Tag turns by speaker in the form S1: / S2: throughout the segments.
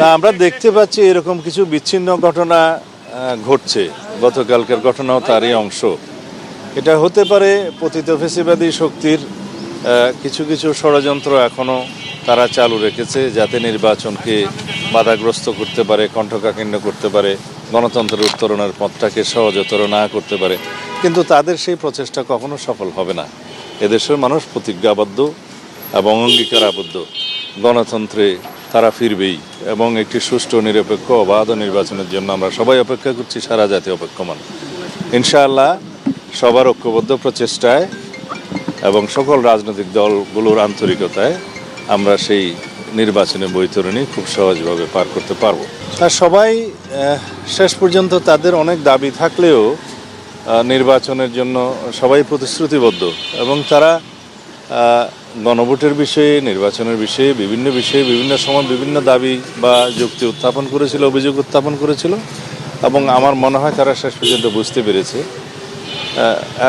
S1: না, আমরা দেখতে পাচ্ছি এরকম কিছু বিচ্ছিন্ন ঘটনা ঘটছে। গতকালকের ঘটনাও তারই অংশ। এটা হতে পারে পতিত ফেসিবাদী শক্তির কিছু কিছু ষড়যন্ত্র এখনও তারা চালু রেখেছে যাতে নির্বাচনকে বাধাগ্রস্ত করতে পারে কণ্ঠকাকীর্ণ করতে পারে, গণতন্ত্রের উত্তরণের পথটাকে সহজতর না করতে পারে। কিন্তু তাদের সেই প্রচেষ্টা কখনো সফল হবে না। এদেশের মানুষ প্রতিজ্ঞাবদ্ধ এবং অঙ্গীকারাবদ্ধ। গণতন্ত্রে তারা ফিরবেই এবং একটি সুষ্ঠু, নিরপেক্ষ অবাধ নির্বাচনের জন্য আমরা সবাই অপেক্ষা করছি, সারা জাতি অপেক্ষমান। ইনশাআল্লাহ সবার ঐক্যবদ্ধ প্রচেষ্টায় এবং সকল রাজনৈতিক দলগুলোর আন্তরিকতায় আমরা সেই নির্বাচনে বৈতরণী খুব সহজভাবে পার করতে পারব। আর সবাই শেষ পর্যন্ত তাদের অনেক দাবি থাকলেও নির্বাচনের জন্য সবাই প্রতিশ্রুতিবদ্ধ এবং তারা গণভোটের বিষয়ে, নির্বাচনের বিষয়ে, বিভিন্ন বিষয়ে, বিভিন্ন সময় বিভিন্ন দাবি বা যুক্তি উত্থাপন করেছিল, অভিযোগ উত্থাপন করেছিল, এবং আমার মনে হয় তারা শেষ পর্যন্ত বুঝতে পেরেছে।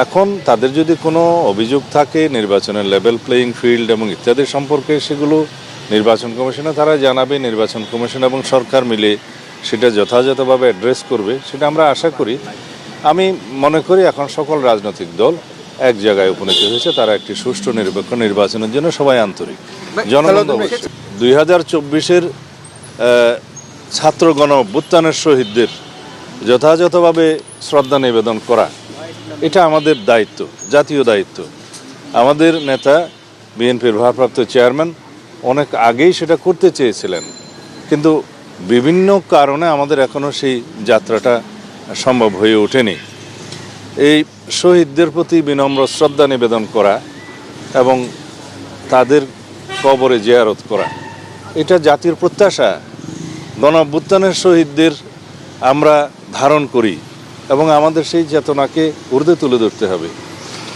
S1: এখন তাদের যদি কোনো অভিযোগ থাকে, নির্বাচনের লেভেল প্লেয়িং ফিল্ড এবং ইত্যাদি সম্পর্কে, সেগুলো নির্বাচন কমিশনে তারা জানাবে, নির্বাচন কমিশন এবং সরকার মিলে সেটা যথাযথভাবে অ্যাড্রেস করবে, সেটা আমরা আশা করি। আমি মনে করি এখন সকল রাজনৈতিক দল এক জায়গায় উপনীত হয়েছে তারা একটি সুষ্ঠু নিরপেক্ষ নির্বাচনের জন্য সবাই আন্তরিক। জনগণ দুই হাজার চব্বিশের ছাত্র গণ অভ্যুত্থানের শহীদদের যথাযথভাবে শ্রদ্ধা নিবেদন করা এটা আমাদের দায়িত্ব জাতীয় দায়িত্ব। আমাদের নেতা বিএনপির ভারপ্রাপ্ত চেয়ারম্যান অনেক আগেই সেটা করতে চেয়েছিলেন। কিন্তু বিভিন্ন কারণে আমাদের এখনও সেই যাত্রাটা সম্ভব হয়ে ওঠেনি। এই শহীদদের প্রতি বিনম্র শ্রদ্ধা নিবেদন করা এবং তাদের কবরে জিয়ারত করা। এটা জাতির প্রত্যাশা। গণ অভ্যুত্থানের শহীদদের আমরা ধারণ করি এবং আমাদের সেই চেতনাকে ঊর্ধ্বে তুলে ধরতে হবে।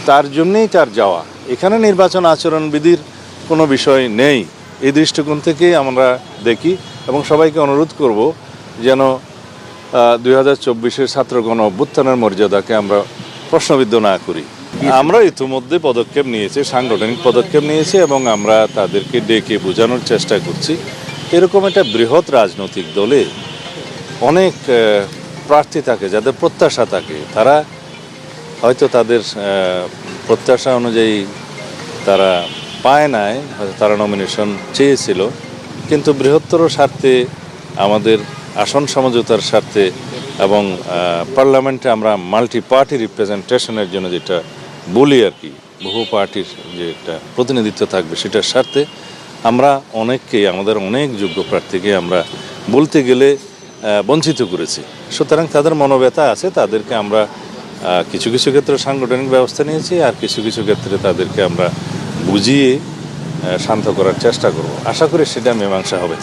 S1: তার জন্যেই তার যাওয়া। এখানে নির্বাচন আচরণবিধির কোনো বিষয় নেই। এই দৃষ্টিকোণ থেকেই আমরা দেখি এবং সবাইকে অনুরোধ করব যেন দুই হাজার চব্বিশের ছাত্র গণ অভ্যুত্থানের মর্যাদাকে আমরা প্রশ্নবিদ্ধ না করি। আমরা ইতিমধ্যে পদক্ষেপ নিয়েছি, সাংগঠনিক পদক্ষেপ নিয়েছি এবং আমরা তাদেরকে ডেকে বোঝানোর চেষ্টা করছি। এরকম একটা বৃহৎ রাজনৈতিক দলে অনেক প্রার্থী থাকে, যাদের প্রত্যাশা থাকে। তারা হয়তো তাদের প্রত্যাশা অনুযায়ী তারা পায় নাই, হয়তো তারা নমিনেশন চেয়েছিল। কিন্তু বৃহত্তর স্বার্থে, আমাদের আসন সমঝোতার স্বার্থে এবং পার্লামেন্টে আমরা মাল্টি পার্টি রিপ্রেজেন্টেশনের জন্য যেটা বলি আর কি, বহু পার্টির যে একটা প্রতিনিধিত্ব থাকবে সেটার স্বার্থে আমরা অনেককেই, আমাদের অনেক যোগ্য প্রার্থীকে আমরা বলতে গেলে বঞ্চিত করেছি। সুতরাং তাদের মনোব্যথা আছে, তাদেরকে আমরা কিছু কিছু ক্ষেত্রে সাংগঠনিক ব্যবস্থা নিয়েছি আর কিছু কিছু ক্ষেত্রে তাদেরকে আমরা বুঝিয়ে শান্ত করার চেষ্টা করব। আশা করি সেটা মীমাংসা হবে।